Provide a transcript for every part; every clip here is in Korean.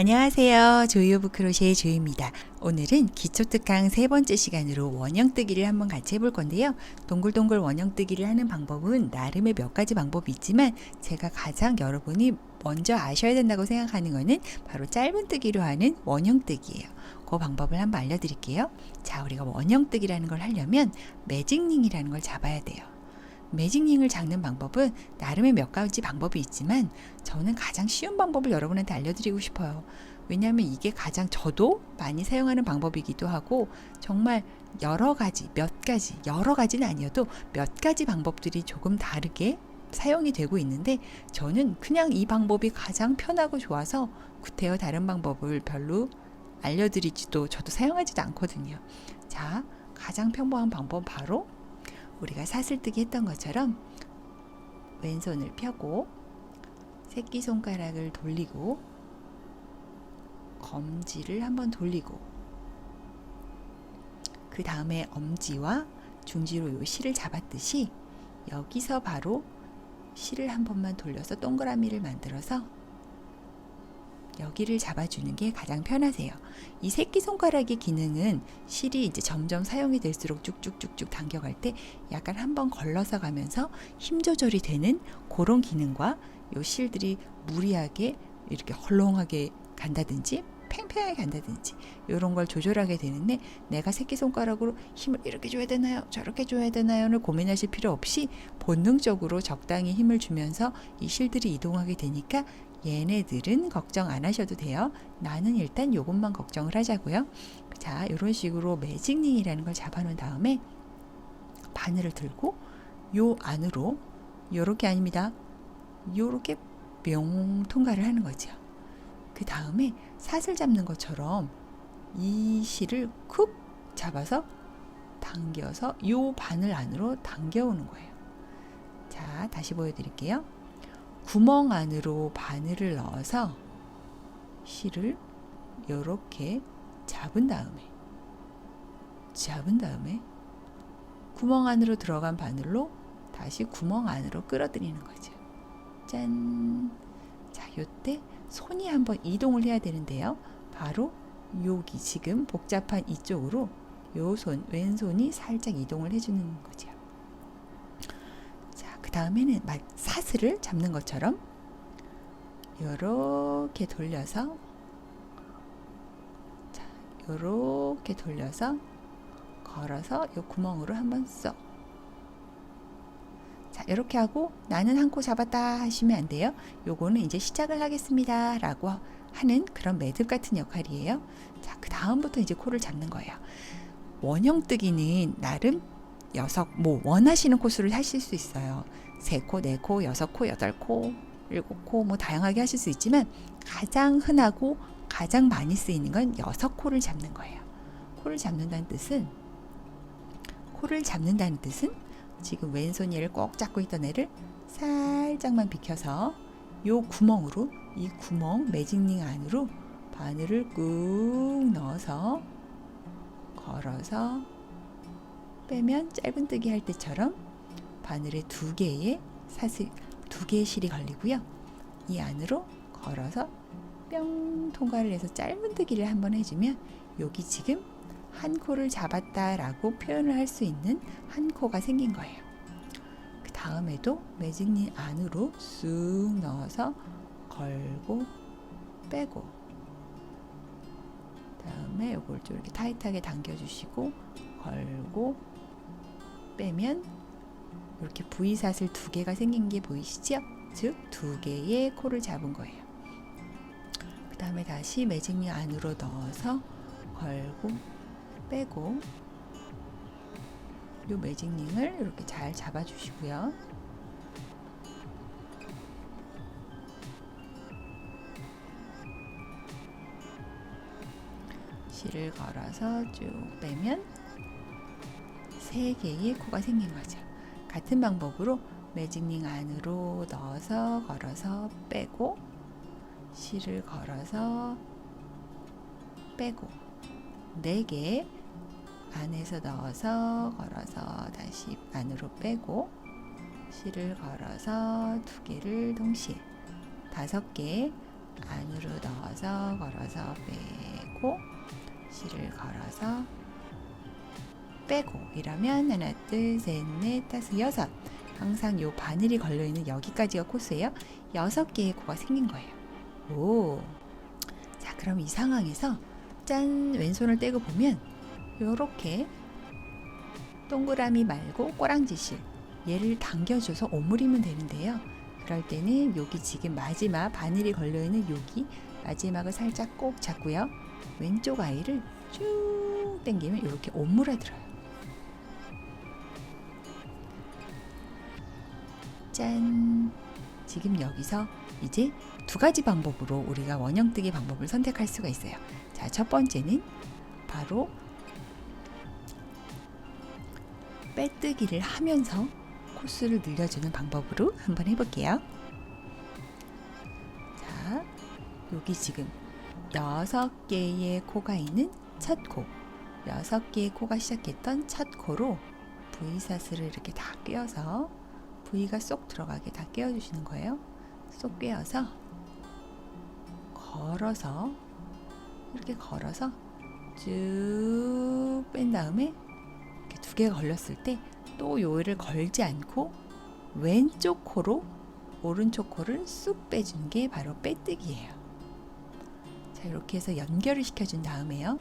안녕하세요. 조이 오브 크로셰의 조이입니다. 오늘은 기초특강 세 번째 시간으로 원형뜨기를 한번 같이 해볼 건데요. 동글동글 원형뜨기를 하는 방법은 나름의 몇 가지 방법이 있지만 제가 가장 여러분이 먼저 아셔야 된다고 생각하는 거는 바로 짧은뜨기로 하는 원형뜨기예요. 그 방법을 한번 알려드릴게요. 자, 우리가 원형뜨기라는 걸 하려면 매직링이라는 걸 잡아야 돼요. 매직링을 잡는 방법은 나름의 몇 가지 방법이 있지만 저는 가장 쉬운 방법을 여러분한테 알려드리고 싶어요. 왜냐하면 이게 가장 저도 많이 사용하는 방법이기도 하고 정말 여러 가지, 몇 가지, 여러 가지는 아니어도 몇 가지 방법들이 조금 다르게 사용이 되고 있는데 저는 그냥 이 방법이 가장 편하고 좋아서 구태여 다른 방법을 별로 알려드리지도 저도 사용하지도 않거든요. 자, 가장 평범한 방법은 바로 우리가 사슬뜨기 했던 것처럼 왼손을 펴고 새끼손가락을 돌리고 검지를 한번 돌리고 그 다음에 엄지와 중지로 요 실을 잡았듯이 여기서 바로 실을 한 번만 돌려서 동그라미를 만들어서 여기를 잡아주는 게 가장 편하세요. 이 새끼손가락의 기능은 실이 이제 점점 사용이 될수록 쭉쭉쭉쭉 당겨갈 때 약간 한번 걸러서 가면서 힘 조절이 되는 그런 기능과 요 실들이 무리하게 이렇게 헐렁하게 간다든지 팽팽하게 간다든지 이런 걸 조절하게 되는데 내가 새끼손가락으로 힘을 이렇게 줘야 되나요? 저렇게 줘야 되나요?를 고민하실 필요 없이 본능적으로 적당히 힘을 주면서 이 실들이 이동하게 되니까 얘네들은 걱정 안 하셔도 돼요. 나는 일단 요것만 걱정을 하자고요. 자, 이런 식으로 매직링이라는 걸 잡아놓은 다음에 바늘을 들고 요 안으로 요렇게 아닙니다. 요렇게 뿅 통과를 하는 거죠. 그 다음에 사슬 잡는 것처럼 이 실을 쿡 잡아서 당겨서 요 바늘 안으로 당겨오는 거예요. 자, 다시 보여드릴게요. 구멍 안으로 바늘을 넣어서 실을 이렇게 잡은 다음에 잡은 다음에 구멍 안으로 들어간 바늘로 다시 구멍 안으로 끌어들이는 거죠. 짠. 자, 요때 손이 한번 이동을 해야 되는데요. 바로 여기 지금 복잡한 이쪽으로 요 손, 왼손이 살짝 이동을 해주는 거죠. 자, 그 다음에는 사슬을 잡는 것처럼 요렇게 돌려서 자, 요렇게 돌려서 걸어서 요 구멍으로 한번 쏙. 자, 이렇게 하고 나는 한 코 잡았다 하시면 안 돼요. 요거는 이제 시작을 하겠습니다. 라고 하는 그런 매듭 같은 역할이에요. 자, 그 다음부터 이제 코를 잡는 거예요. 원형뜨기는 나름 여섯, 뭐 원하시는 코수를 하실 수 있어요. 세 코, 네 코, 여섯 코, 여덟 코, 일곱 코, 뭐 다양하게 하실 수 있지만 가장 흔하고 가장 많이 쓰이는 건 여섯 코를 잡는 거예요. 코를 잡는다는 뜻은 코를 잡는다는 뜻은 지금 왼손 얘를 꼭 잡고 있던 애를 살짝만 비켜서 요 구멍으로 이 구멍 매직링 안으로 바늘을 꾹 넣어서 걸어서 빼면 짧은뜨기 할 때처럼 바늘에 두 개의 사슬 두 개의 실이 걸리고요. 이 안으로 걸어서 뿅 통과를 해서 짧은뜨기를 한번 해주면 여기 지금 한 코를 잡았다라고 표현을 할 수 있는 한 코가 생긴 거예요. 그 다음에도 매직린 안으로 쑥 넣어서 걸고 빼고 다음에 이걸 좀 이렇게 타이트하게 당겨주시고 걸고 빼면 이렇게 V사슬 두 개가 생긴 게 보이시죠? 즉 두 개의 코를 잡은 거예요. 그 다음에 다시 매직링 안으로 넣어서 걸고 빼고 이 매직링을 이렇게 잘 잡아주시고요. 실을 걸어서 쭉 빼면 세 개의 코가 생긴 거죠. 같은 방법으로 매직링 안으로 넣어서 걸어서 빼고 실을 걸어서 빼고 4개 안에서 넣어서 걸어서 다시 안으로 빼고 실을 걸어서 두 개를 동시에 다섯 개 안으로 넣어서 걸어서 빼고 실을 걸어서 빼고 이러면 하나 둘셋넷 다섯 여섯 항상 요 바늘이 걸려 있는 여기까지가 코스예요. 여섯 개의 코가 생긴 거예요. 오. 자, 그럼 이 상황에서 짠 왼손을 떼고 보면 요렇게 동그라미 말고 꼬랑지실 얘를 당겨줘서 오므리면 되는데요. 그럴 때는 여기 지금 마지막 바늘이 걸려 있는 여기 마지막을 살짝 꼭 잡고요. 왼쪽 아이를 쭉 당기면 이렇게 오므라들어요. 짠. 지금 여기서 이제 두 가지 방법으로 우리가 원형뜨기 방법을 선택할 수가 있어요. 자, 첫 번째는 바로 빼뜨기를 하면서 코스를 늘려주는 방법으로 한번 해볼게요. 자, 여기 지금 여섯 개의 코가 있는 첫 코, 여섯 개의 코가 시작했던 첫 코로 V사슬을 이렇게 다 꿰어서 V가 쏙 들어가게 다 꿰어주시는 거예요. 쏙 꿰어서 걸어서 이렇게 걸어서 쭉 뺀 다음에 이렇게 두 개가 걸렸을 때 또 요를 걸지 않고 왼쪽 코로 오른쪽 코를 쑥 빼주는 게 바로 빼뜨기예요. 자 이렇게 해서 연결을 시켜준 다음에요.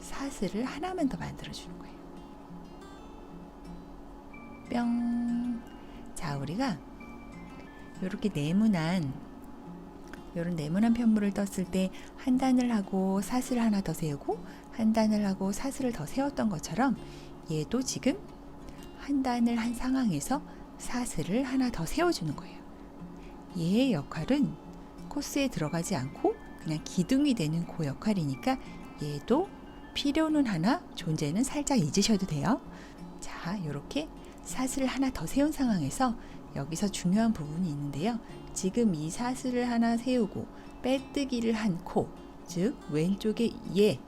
사슬을 하나만 더 만들어주는 거예요. 뿅. 자, 우리가 이렇게 네모난 이런 네모난 편물을 떴을 때 한 단을 하고 사슬 하나 더 세우고 한 단을 하고 사슬을 더 세웠던 것처럼 얘도 지금 한 단을 한 상황에서 사슬을 하나 더 세워주는 거예요. 얘의 역할은 코스에 들어가지 않고 그냥 기둥이 되는 그 역할이니까 얘도 필요는 하나 존재는 살짝 잊으셔도 돼요. 자, 이렇게 사슬을 하나 더 세운 상황에서 여기서 중요한 부분이 있는데요. 지금 이 사슬을 하나 세우고 빼뜨기를 한 코, 즉 왼쪽에 얘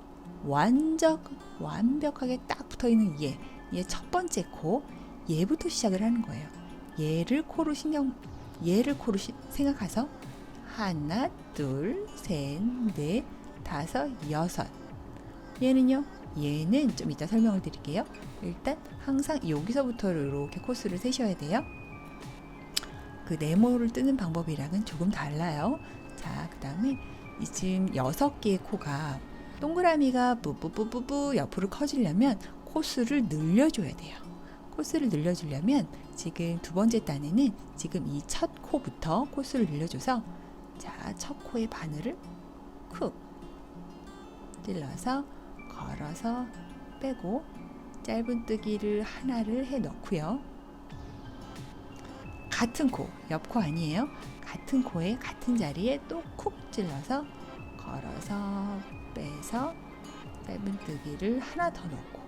완전 완벽하게 딱 붙어 있는 얘, 얘첫 번째 코, 얘부터 시작을 하는 거예요. 얘를 코로 신경, 얘를 코로 시, 생각해서 하나, 둘, 셋, 넷, 다섯, 여섯. 얘는요, 얘는 좀 이따 설명을 드릴게요. 일단 항상 여기서부터 이렇게 코스를 세셔야 돼요. 그 네모를 뜨는 방법이랑은 조금 달라요. 자, 그 다음에 이 지금 여섯 개의 코가 동그라미가 뿌뿌뿌뿌뿌 옆으로 커지려면 코스를 늘려줘야 돼요. 코스를 늘려주려면 지금 두 번째 단에는 지금 이 첫 코부터 코스를 늘려줘서 자, 첫 코의 바늘을 쿡 찔러서 걸어서 빼고 짧은뜨기를 하나를 해 넣고요. 같은 코, 옆코 아니에요. 같은 코에 같은 자리에 또 쿡 찔러서 걸어서 빼서 짧은뜨기를 하나 더 넣고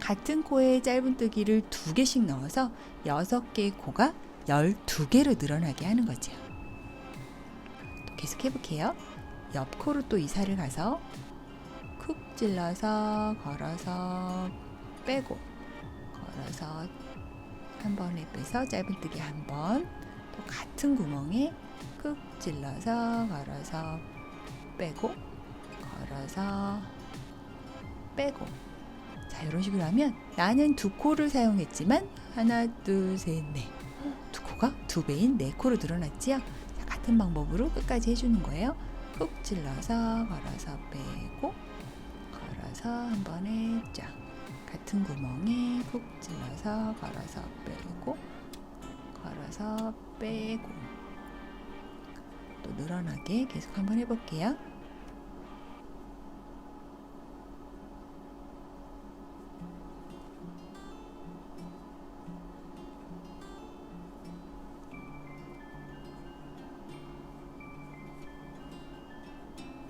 같은 코에 짧은뜨기를 두 개씩 넣어서 여섯 개의 코가 열두 개로 늘어나게 하는 거죠. 또 계속 해볼게요. 옆 코로 또 이사를 가서 쿡 찔러서 걸어서 빼고 걸어서 한 번에 빼서 짧은뜨기 한 번 또 같은 구멍에 쿡 찔러서 걸어서 빼고 걸어서 빼고. 자 이런 식으로 하면 나는 두 코를 사용했지만 하나 둘셋넷두 코가 두 배인 네 코로 늘어났지요? 자, 같은 방법으로 끝까지 해주는 거예요. 쿡 찔러서 걸어서 빼고 걸어서 한 번에 쫙 같은 구멍에 쿡 찔러서 걸어서 빼고 걸어서 빼고. 또 늘어나게 계속 한번 해볼게요.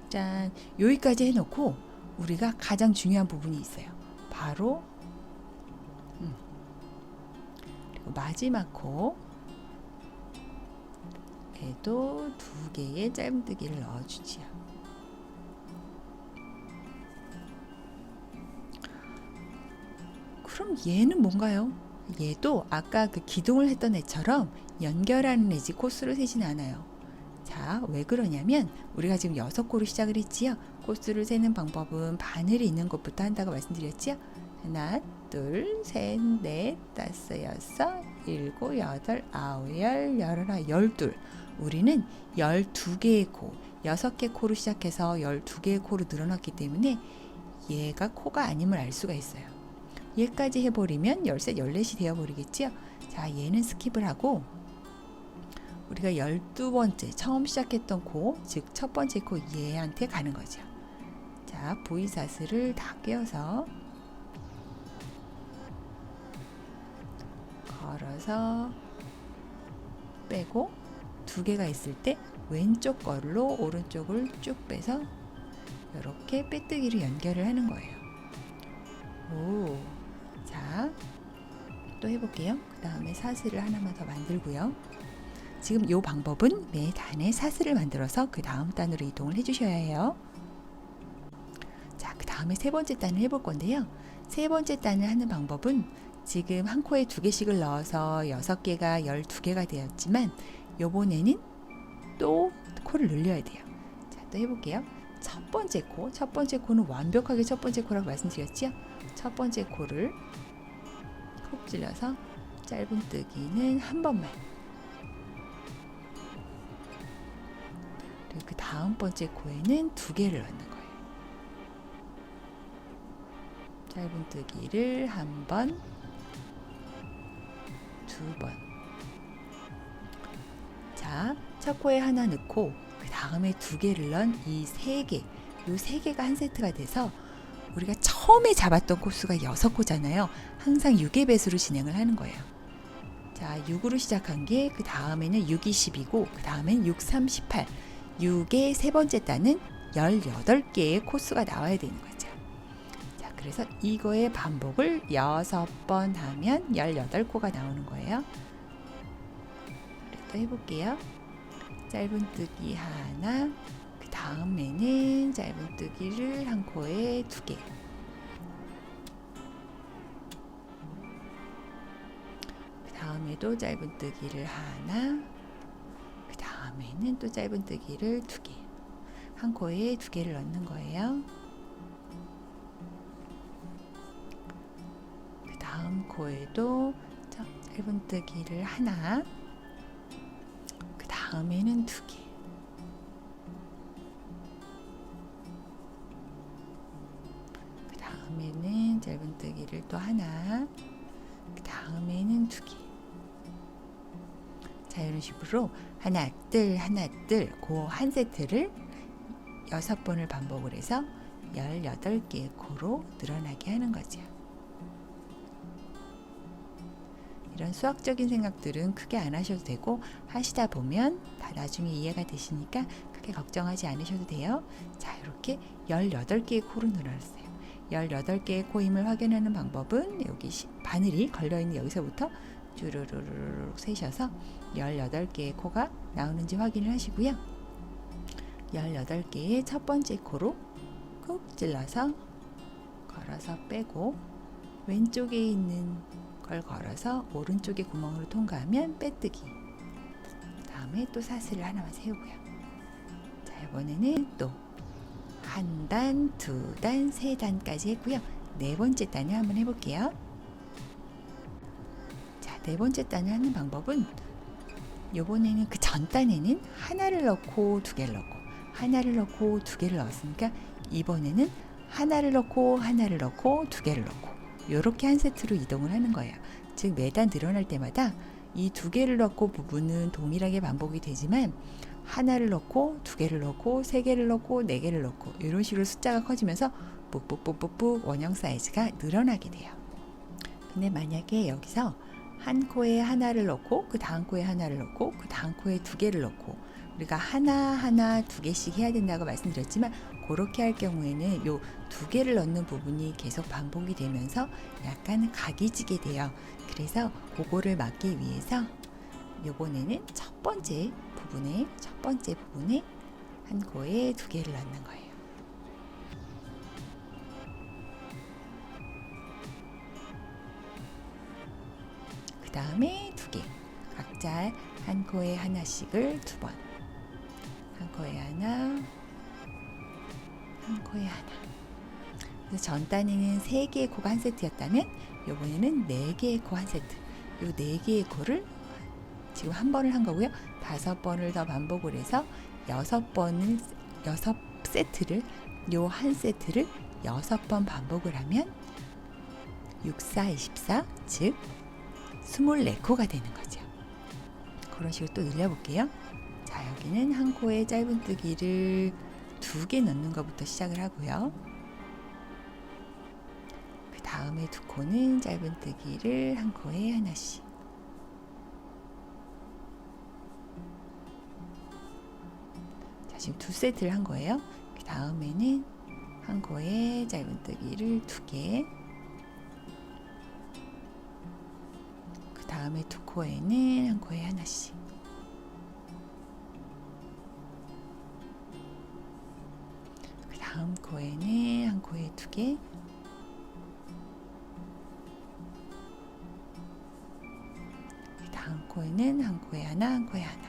짠. 여기까지 해놓고 우리가 가장 중요한 부분이 있어요. 바로 음, 그리고 마지막 코 에도 두 개의 짧은뜨기를 넣어주지요. 그럼 얘는 뭔가요? 얘도 아까 그 기둥을 했던 애처럼 연결하는 애지 코스로 세진 않아요. 자, 왜 그러냐면 우리가 지금 여섯 코로 시작을 했지요. 코스를 세는 방법은 바늘이 있는 곳부터 한다고 말씀드렸지요. 하나, 둘, 셋, 넷, 다섯, 여섯, 일곱, 여덟, 아홉, 열, 열하나, 열둘. 우리는 열두 개의 코, 여섯 개 코로 시작해서 열두 개의 코로 늘어났기 때문에 얘가 코가 아님을 알 수가 있어요. 얘까지 해버리면 열셋, 열넷이 되어버리겠지요. 자, 얘는 스킵을 하고 우리가 열두 번째 처음 시작했던 코, 즉 첫 번째 코 얘한테 가는 거죠. 자, V사슬을 다 꿰어서 걸어서 빼고 두 개가 있을 때 왼쪽 걸로 오른쪽을 쭉 빼서 이렇게 빼뜨기로 연결을 하는 거예요. 오, 자, 또 해볼게요. 그 다음에 사슬을 하나만 더 만들고요. 지금 이 방법은 매 단에 사슬을 만들어서 그 다음 단으로 이동을 해주셔야 해요. 다음에 세 번째 단을 해볼 건데요. 세 번째 단을 하는 방법은 지금 한 코에 두 개씩을 넣어서 여섯 개가 열두 개가 되었지만 요번에는 또 코를 늘려야 돼요. 자, 또 해볼게요. 첫 번째 코, 첫 번째 코는 완벽하게 첫 번째 코라고 말씀드렸지요. 첫 번째 코를 콕 찔러서 짧은 뜨기는 한 번만. 그리고 그 다음 번째 코에는 두 개를 넣는 거 짧은 뜨기를 한 번, 두 번. 자, 첫 코에 하나 넣고 그 다음에 두 개를 넣은 이 세 개, 이세 개가 한 세트가 돼서 우리가 처음에 잡았던 코스가 여섯 코잖아요. 항상 6의 배수로 진행을 하는 거예요. 자, 6으로 시작한 게 그 다음에는 6, 20이고 그 다음엔 6, 3, 18. 6의 세 번째 단은 18개의 코스가 나와야 되는. 자, 그래서 이거의 반복을 6번 하면 18코가 나오는 거예요. 또 해볼게요. 짧은 뜨기 하나, 그 다음에는 짧은 뜨기를 한 코에 두 개. 그 다음에도 짧은 뜨기를 하나, 그 다음에는 또 짧은 뜨기를 두 개. 한 코에 두 개를 넣는 거예요. 코에도 자, 짧은 뜨기를 하나, 그 다음에는 두 개. 그 다음에는 짧은 뜨기를 또 하나, 그 다음에는 두 개. 자, 이런 식으로 하나, 둘, 하나, 둘, 그한 세트를 여섯 번을 반복을 해서 18개의 코로 늘어나게 하는 거죠. 이런 수학적인 생각들은 크게 안 하셔도 되고 하시다 보면 다 나중에 이해가 되시니까 크게 걱정하지 않으셔도 돼요. 자, 이렇게 18개의 코로 늘어났어요. 18개의 코 힘을 확인하는 방법은 여기 시- 바늘이 걸려있는 여기서부터 쭈루루루루 세셔서 18개의 코가 나오는지 확인을 하시고요. 18개의 첫 번째 코로 쿡 찔러서 걸어서 빼고 왼쪽에 있는 걸 걸어서 오른쪽의 구멍으로 통과하면 빼뜨기. 다음에 또 사슬을 하나만 세우고요. 자, 이번에는 또 한 단, 두 단, 세 단까지 했고요. 네 번째 단을 한번 해볼게요. 자, 네 번째 단을 하는 방법은 요번에는 그 전 단에는 하나를 넣고 두 개를 넣고 하나를 넣고 두 개를 넣었으니까 이번에는 하나를 넣고 하나를 넣고 두 개를 넣고 이렇게 한 세트로 이동을 하는 거예요. 즉 매단 늘어날 때마다 이 두 개를 넣고 부분은 동일하게 반복이 되지만 하나를 넣고 두 개를 넣고 세 개를 넣고 네 개를 넣고 이런 식으로 숫자가 커지면서 뿍뿍뿍뿍 원형 사이즈가 늘어나게 돼요. 근데 만약에 여기서 한 코에 하나를 넣고 그 다음 코에 하나를 넣고 그 다음 코에 두 개를 넣고 우리가 하나 하나 두 개씩 해야 된다고 말씀드렸지만 그렇게 할 경우에는 요 두 개를 넣는 부분이 계속 반복이 되면서 약간 각이 지게 돼요. 그래서 그거를 막기 위해서 요번에는 첫 번째 부분에 첫 번째 부분에 한 코에 두 개를 넣는 거예요. 그 다음에 두 개. 각자 한 코에 하나씩을 두 번. 한 코에 하나, 한 코에 하나. 전 단에는 세 개의 코가 한 세트였다면 이번에는 네 개의 코한 세트. 요네 개의 코를 지금 한 번을 한 거고요. 다섯 번을 더 반복을 해서 여섯 번을 여섯 세트를 요 한 세트를 여섯 번 반복을 하면 6, 4, 24, 즉 24코가 되는 거죠. 그런 식으로 또 늘려볼게요. 자, 여기는 한 코에 짧은뜨기를 두 개 넣는 것부터 시작을 하고요. 그 다음에 두 코는 짧은뜨기를 한 코에 하나씩. 자, 지금 두 세트를 한 거예요. 그 다음에는 한 코에 짧은뜨기를 두 개. 그 다음에 두 코에는 한 코에 하나씩. 코에는 한 코에 두 개. 그 다음 코에는 한 코에 하나, 한 코에 하나.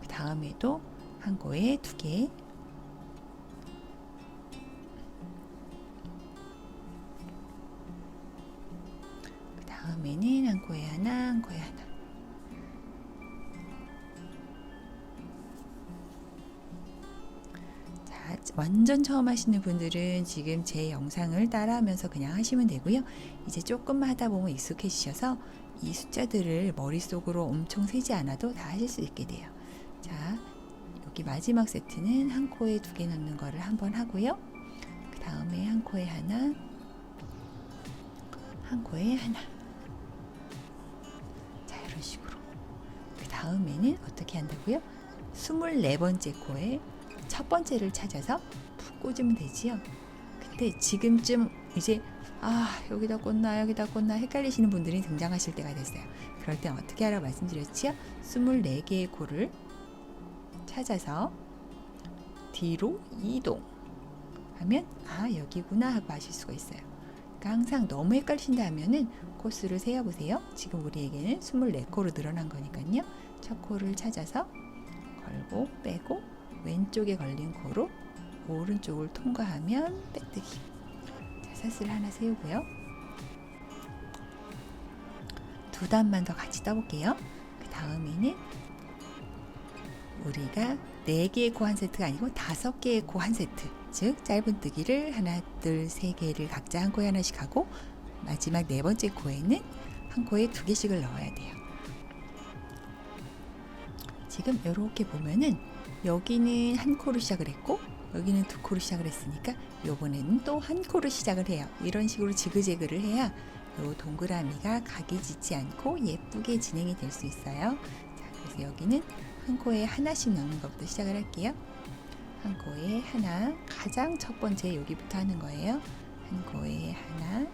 그 다음에도 한 코에 두 개. 그 다음에는 한 코에 하나, 한 코에 하나. 완전 처음 하시는 분들은 지금 제 영상을 따라하면서 그냥 하시면 되고요. 이제 조금만 하다 보면 익숙해지셔서 이 숫자들을 머릿속으로 엄청 세지 않아도 다 하실 수 있게 돼요. 자, 여기 마지막 세트는 한 코에 두 개 넣는 거를 한번 하고요. 그 다음에 한 코에 하나, 한 코에 하나. 자, 이런 식으로. 그 다음에는 어떻게 한다고요? 24번째 코에 첫 번째를 찾아서 푹 꽂으면 되지요. 근데 지금쯤 이제 아 여기다 꽂나 여기다 꽂나 헷갈리시는 분들이 등장하실 때가 됐어요. 그럴 땐 어떻게 하라고 말씀드렸지요? 24개의 코를 찾아서 뒤로 이동 하면 아 여기구나 하고 아실 수가 있어요. 그러니까 항상 너무 헷갈리신다 하면은 코스를 세어보세요. 지금 우리에게는 24코로 늘어난 거니까요. 첫 코를 찾아서 걸고 빼고 왼쪽에 걸린 코로 오른쪽을 통과하면 빼뜨기. 자, 사슬 하나 세우고요. 두 단만 더 같이 떠볼게요. 그 다음에는 우리가 네 개의 코한 세트가 아니고 다섯 개의 코한 세트. 즉 짧은뜨기를 하나, 둘, 세 개를 각자 한 코에 하나씩 하고 마지막 네 번째 코에는 한 코에 두 개씩을 넣어야 돼요. 지금 이렇게 보면은 여기는 한 코로 시작을 했고 여기는 두 코로 시작을 했으니까 요번에는 또 한 코로 시작을 해요. 이런 식으로 지그재그를 해야 요 동그라미가 각이 짖지 않고 예쁘게 진행이 될 수 있어요. 자, 그래서 여기는 한 코에 하나씩 넣는 것부터 시작을 할게요. 한 코에 하나, 가장 첫 번째 여기부터 하는 거예요. 한 코에 하나,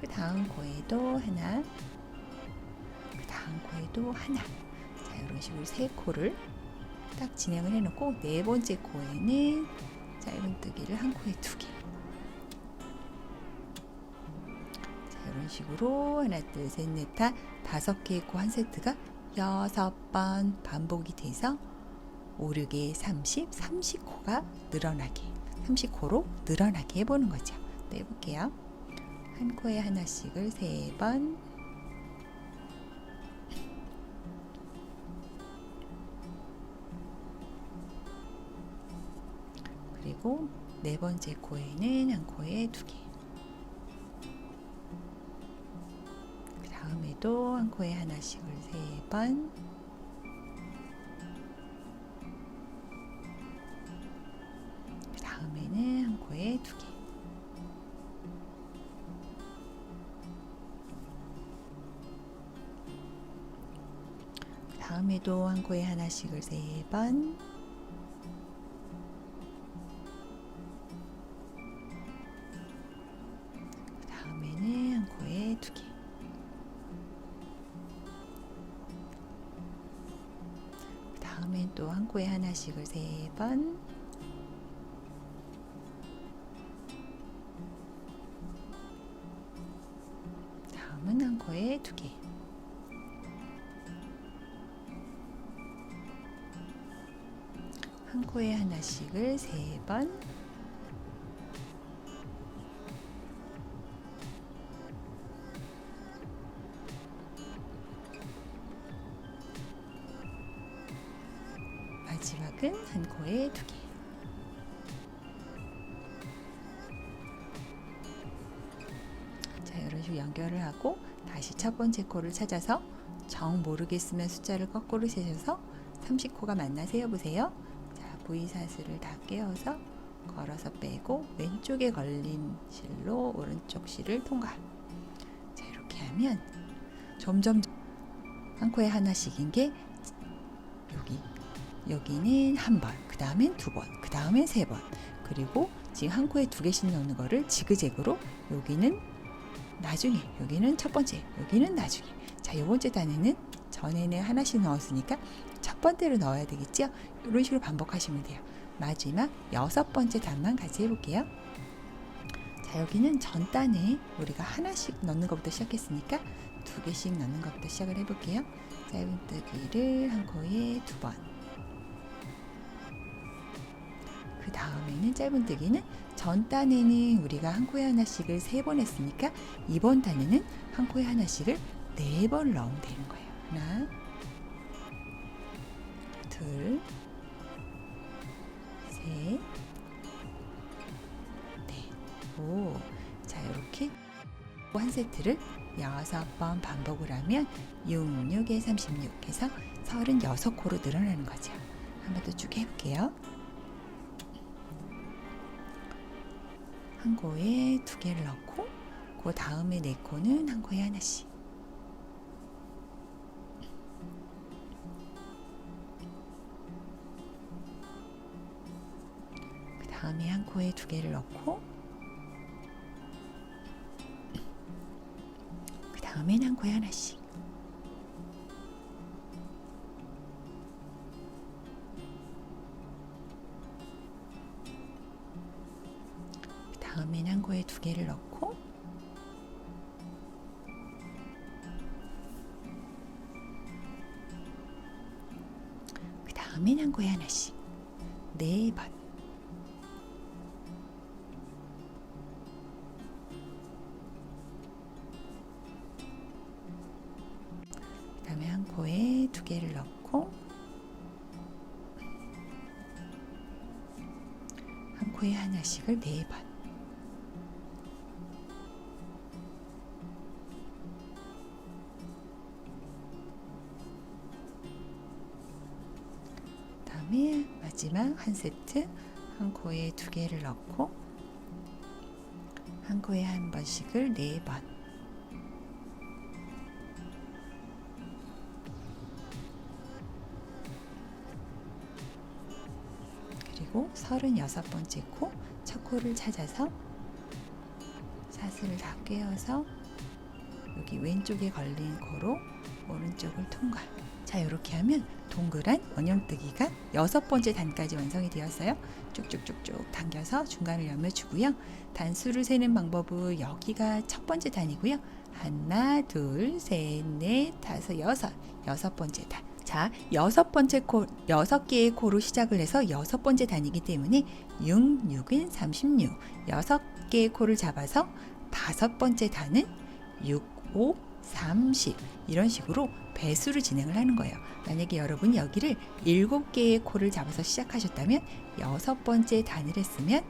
그 다음 코에도 하나, 그 다음 코에도 하나. 자, 이런 식으로 세 코를 딱 진행을 해놓고 네 번째 코에는 짧은뜨기를 한 코에 두 개. 자, 이런 식으로 하나, 둘, 셋, 넷, 다 다섯 개의 코 한 세트가 여섯 번 반복이 돼서 5, 6에 30, 30코가 늘어나게, 30코로 늘어나게 해보는 거죠. 또 해볼게요. 한 코에 하나씩을 세 번, 그리고 네 번째 코에는 한 코에 두 개. 그 다음에도 한 코에 하나씩을 세 번. 그 다음에는 한 코에 두 개. 그 다음에도 한 코에 하나씩을 세 번. 다음엔 또 한 코에 하나씩을 세 번. 다음은 한 코에 두 개. 한 코에 하나씩을 세 번. 한 코에 두 개. 자, 이런 식으로 연결을 하고 다시 첫 번째 코를 찾아서 정 모르겠으면 숫자를 거꾸로 세셔서 30코가 맞나 세어보세요. 자, V사슬을 다 깨어서 걸어서 빼고 왼쪽에 걸린 실로 오른쪽 실을 통과. 자, 이렇게 하면 점점 한 코에 하나씩인 게 여기 여기는 한 번, 그 다음엔 두 번, 그 다음엔 세 번, 그리고 지금 한 코에 두 개씩 넣는 거를 지그재그로 여기는 나중에, 여기는 첫 번째, 여기는 나중에. 자, 요 번 째 단에는 전에는 하나씩 넣었으니까 첫 번째로 넣어야 되겠죠? 이런 식으로 반복하시면 돼요. 마지막 여섯 번째 단만 같이 해볼게요. 자, 여기는 전 단에 우리가 하나씩 넣는 것부터 시작했으니까 두 개씩 넣는 것부터 시작을 해볼게요. 짧은 뜨기를 한 코에 두 번. 다음에는 짧은뜨기는 전 단에는 우리가 한 코에 하나씩을 세 번 했으니까 이번 단에는 한 코에 하나씩을 네 번 넣으면 되는 거예요. 하나, 둘, 셋, 넷, 오. 자, 이렇게 한 세트를 여섯 번 반복을 하면 6, 6에 36 해서 36코로 늘어나는 거죠. 한 번 더 쭉 해볼게요. 한 코에 두 개를 넣고 그 다음에 네 코는 한 코에 하나씩. 그 다음에 한 코에 두 개를 넣고 그 다음엔 한 코에 하나씩. 다음엔 한 코에 두 개를 넣고 그 다음엔 한 코에 하나씩 네 번. 그 다음에 한 코에 두 개를 넣고 한 코에 하나씩을 네 번. 한 세트 한 코에 두 개를 넣고 한 코에 한 번씩을 네 번. 그리고 36번째 코, 첫 코를 찾아서 사슬을 다 꿰어서 여기 왼쪽에 걸린 코로 오른쪽을 통과. 자, 이렇게 하면 동그란 원형뜨기가 여섯 번째 단까지 완성이 되었어요. 쭉쭉쭉쭉 당겨서 중간을 열며주고요. 단수를 세는 방법은 여기가 첫 번째 단이고요. 하나, 둘, 셋, 넷, 다섯, 여섯. 여섯 번째 단. 자, 여섯 번째 코, 여섯 개의 코로 시작을 해서 여섯 번째 단이기 때문에 6, 6은 36. 여섯 개의 코를 잡아서 다섯 번째 단은 6, 5, 30. 이런 식으로 배수를 진행을 하는 거예요. 만약에 여러분 여기를 일곱 개의 코를 잡아서 시작하셨다면 여섯 번째 단을 했으면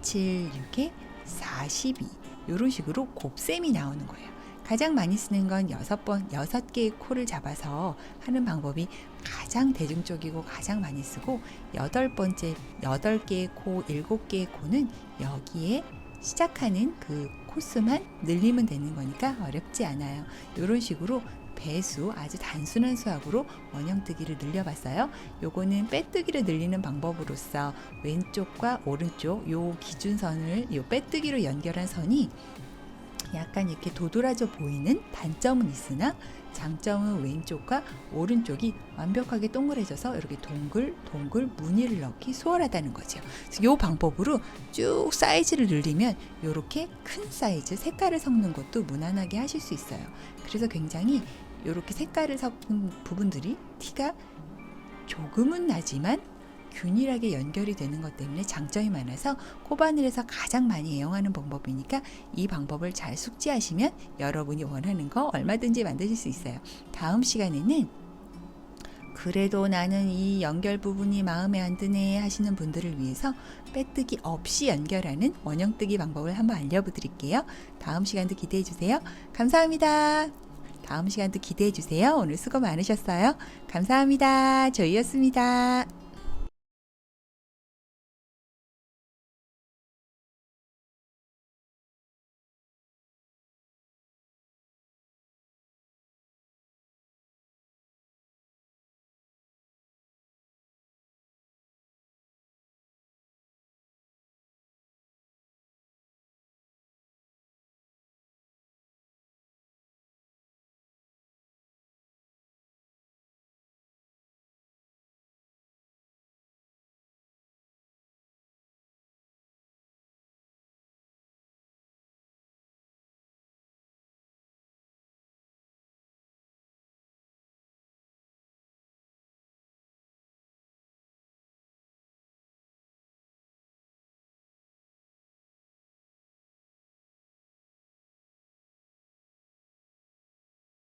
7, 6에 42. 이런 식으로 곱셈이 나오는 거예요. 가장 많이 쓰는 건 여섯 번, 여섯 개의 코를 잡아서 하는 방법이 가장 대중적이고 가장 많이 쓰고 여덟 번째, 여덟 개의 코, 일곱 개의 코는 여기에 시작하는 그 코스만 늘리면 되는 거니까 어렵지 않아요. 이런 식으로 배수 아주 단순한 수학으로 원형뜨기를 늘려봤어요. 요거는 빼뜨기를 늘리는 방법으로서 왼쪽과 오른쪽 요 기준선을 요 빼뜨기로 연결한 선이 약간 이렇게 도드라져 보이는 단점은 있으나 장점은 왼쪽과 오른쪽이 완벽하게 동그래져서 이렇게 동글 동글 무늬를 넣기 수월하다는 거죠. 이 방법으로 쭉 사이즈를 늘리면 이렇게 큰 사이즈 색깔을 섞는 것도 무난하게 하실 수 있어요. 그래서 굉장히 이렇게 색깔을 섞은 부분들이 티가 조금은 나지만 균일하게 연결이 되는 것 때문에 장점이 많아서 코바늘에서 가장 많이 애용하는 방법이니까 이 방법을 잘 숙지하시면 여러분이 원하는 거 얼마든지 만드실 수 있어요. 다음 시간에는 그래도 나는 이 연결 부분이 마음에 안 드네 하시는 분들을 위해서 빼뜨기 없이 연결하는 원형뜨기 방법을 한번 알려드릴게요. 다음 시간도 기대해 주세요. 감사합니다. 다음 시간도 기대해 주세요. 오늘 수고 많으셨어요. 감사합니다. 저희였습니다.